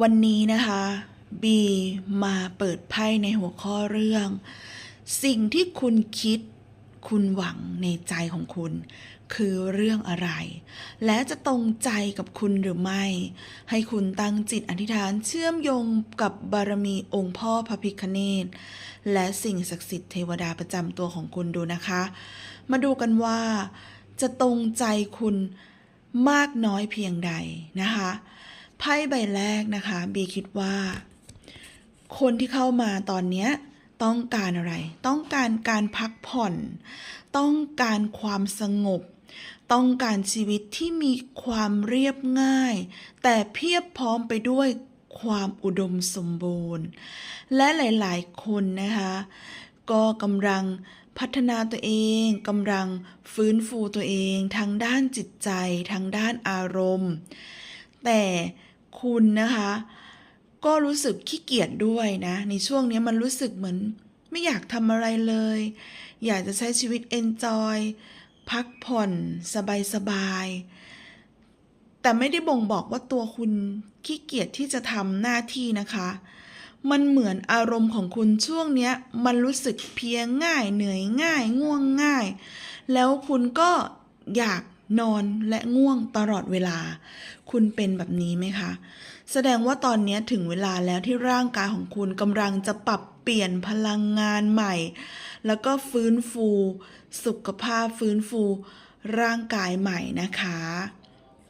วันนี้นะคะ บีมาเปิดไพ่ในหัวข้อเรื่อง สิ่งที่คุณคิดคุณหวังในใจของคุณ คือเรื่องอะไร และจะตรงใจกับคุณหรือไม่ ให้คุณตั้งจิตอธิษฐานเชื่อมโยงกับบารมีองค์พ่อพระพิคเนตและสิ่งศักดิ์สิทธิ์เทวดาประจำตัวของคุณดูนะคะ มาดูกันว่า จะตรงใจคุณมากน้อยเพียงใดนะคะ ไพ่ใบแรกนะคะบีคิดว่า คนที่เข้ามาตอนเนี้ยต้องการอะไร ต้องการการพักผ่อน ต้องการความสงบ ต้องการชีวิตที่มีความเรียบง่าย แต่เพียบพร้อมไปด้วยความอุดมสมบูรณ์ และหลาย ๆ คนนะคะ ก็กำลังพัฒนาตัวเองกำลังฟื้นฟูตัวเอง ทั้งด้านจิตใจ ทั้งด้านอารมณ์ แต่ คุณนะคะ ก็รู้สึกขี้เกียจด้วยนะ ในช่วงนี้มันรู้สึกเหมือนไม่อยากทำอะไรเลย อยากจะใช้ชีวิตเอนจอยพักผ่อนสบายๆแต่ไม่ได้บ่งบอกว่าตัวคุณขี้เกียจที่จะทำหน้าที่นะคะ มันเหมือนอารมณ์ของคุณช่วงเนี้ย มันรู้สึกเพียง่ายเหนื่อยง่ายง่วงง่าย แล้วคุณก็อยาก นอนและง่วงตลอดเวลา คุณเป็นแบบนี้ไหมคะ แสดงว่าตอนนี้ถึงเวลาแล้วที่ร่างกายของคุณกำลังจะปรับเปลี่ยนพลังงานใหม่ แล้วก็ฟื้นฟู สุขภาพฟื้นฟู ร่างกายใหม่นะคะ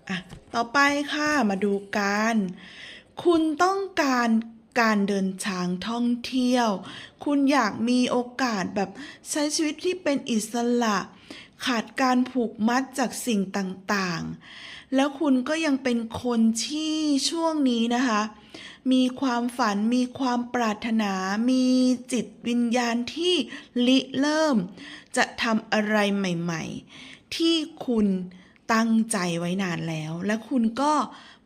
อะต่อไปค่ะมาดูกัน คุณต้องการการเดินทางท่องเที่ยว คุณอยากมีโอกาสแบบใช้ชีวิตที่เป็นอิสระ ขาดการผูกมัดจากสิ่งต่างๆ แล้วคุณก็ยังเป็นคนที่ช่วงนี้นะคะ มีความฝันมีความปรารถนา มีจิตวิญญาณที่ลิเริ่ม จะทำอะไรใหม่ๆ ที่คุณตั้งใจไว้นานแล้ว และคุณก็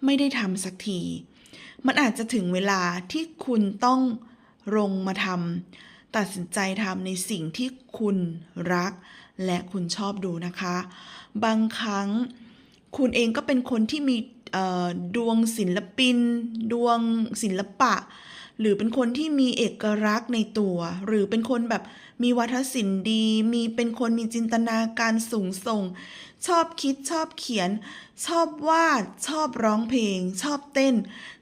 ไม่ได้ทำสักที มันอาจจะถึงเวลาที่คุณต้องลงมาทำ ตัดสินใจทำในสิ่งที่คุณรัก และคุณชอบดูนะคะ บางครั้งคุณเองก็เป็นคนที่มีดวงศิลปิน ดวงศิลปะ หรือเป็นคนที่มีเอกลักษณ์ในตัว หรือเป็นคนแบบมีวัฒนศิลป์ดี มีเป็นคนมีจินตนาการสูงส่ง ชอบคิดชอบเขียน ชอบวาด ชอบร้องเพลง ชอบเต้น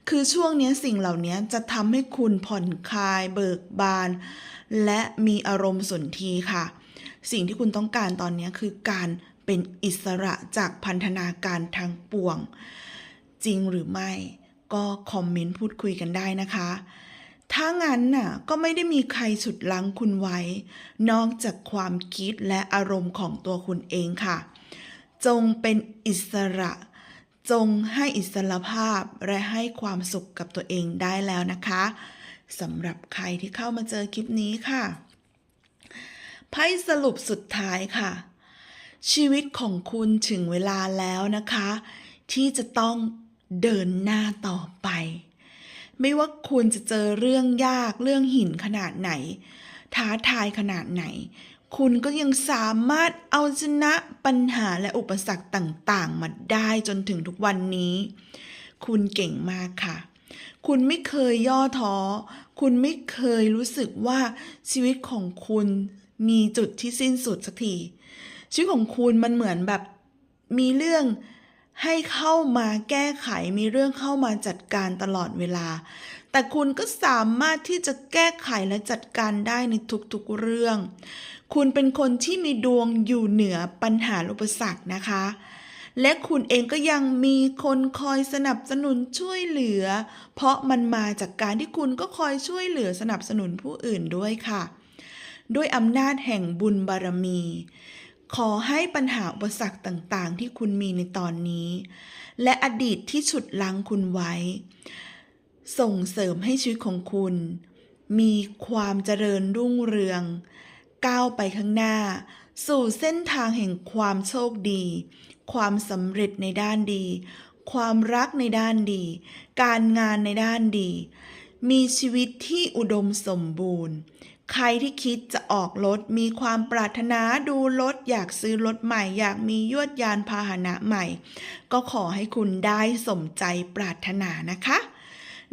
คือช่วงนี้สิ่งเหล่านี้จะทำให้คุณผ่อนคลาย เบิกบาน และมีอารมณ์สนทีค่ะ สิ่งที่คุณต้องการตอนนี้คือการเป็นอิสระจากพันธนาการทางปวง จริงหรือไม่ ก็คอมเมนต์พูดคุยกันได้นะคะ ถ้างั้นน่ะก็ไม่ได้มีใครฉุดลังคุณไว้ นอกจากความคิดและอารมณ์ของตัวคุณเองค่ะ จงเป็นอิสระ จงให้อิสรภาพและให้ความสุขกับตัวเองได้แล้วนะคะสำหรับใครที่เข้ามาเจอคลิปนี้ค่ะไพ่สรุปสุดท้ายค่ะ ชีวิตของคุณถึงเวลาแล้วนะคะ ที่จะต้อง เดินหน้าต่อไป ไม่ว่าคุณจะเจอเรื่องยากเรื่องหินขนาดไหน ท้าทายขนาดไหน คุณก็ยังสามารถเอาชนะปัญหาและอุปสรรคต่างๆ มาได้จนถึงทุกวันนี้ คุณเก่งมากค่ะ คุณไม่เคยย่อท้อ คุณไม่เคยรู้สึกว่าชีวิตของคุณมีจุดที่สิ้นสุดสักที ชีวิตของคุณมันเหมือนแบบมีเรื่อง ให้เข้ามาแก้ไขมีเรื่องเข้ามาจัดการตลอดเวลา แต่คุณก็สามารถที่จะแก้ไขและจัดการได้ในทุกๆเรื่อง คุณเป็นคนที่มีดวงอยู่เหนือปัญหาอุปสรรคนะคะ และคุณเองก็ยังมีคนคอยสนับสนุนช่วยเหลือ เพราะมันมาจากการที่คุณก็คอยช่วยเหลือสนับสนุนผู้อื่นด้วยค่ะ ด้วยอำนาจแห่งบุญบารมี ขอให้ปัญหาอุปสรรคต่างๆ ที่คุณมีในตอนนี้ และอดีตที่ฉุดลังคุณไว้ ส่งเสริมให้ชีวิตของคุณ มีความเจริญรุ่งเรือง ก้าวไปข้างหน้า สู่เส้นทางแห่งความโชคดี ความสำเร็จในด้านดี ความรักในด้านดี การงานในด้านดี มีชีวิตที่อุดมสมบูรณ์ ใครที่คิดจะออกรถมีความปรารถนาดูรถอยากซื้อรถใหม่ อยากมียวดยานพาหนะใหม่ ก็ขอให้คุณได้สมใจปรารถนานะคะ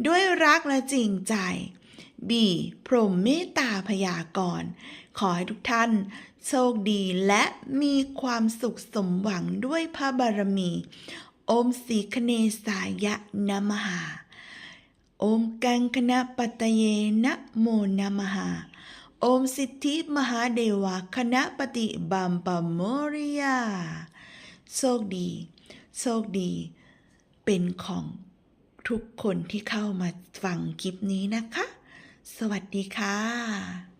ด้วยรักและจริงใจ B พรหมเมตตาพยากรณ์ขอให้ทุกท่าน โชคดีและมีความสุขสมหวังด้วยพระบารมี โอมสีคเนสายะนะมหา โอมกังคณะปัตเยนะโมนะมหา โอมสิทธิมหาเดวะคณะปฏิบัมปะโมริยา โชคดี โชคดี เป็นของทุกคนที่เข้ามาฟังคลิปนี้นะคะ สวัสดีค่ะ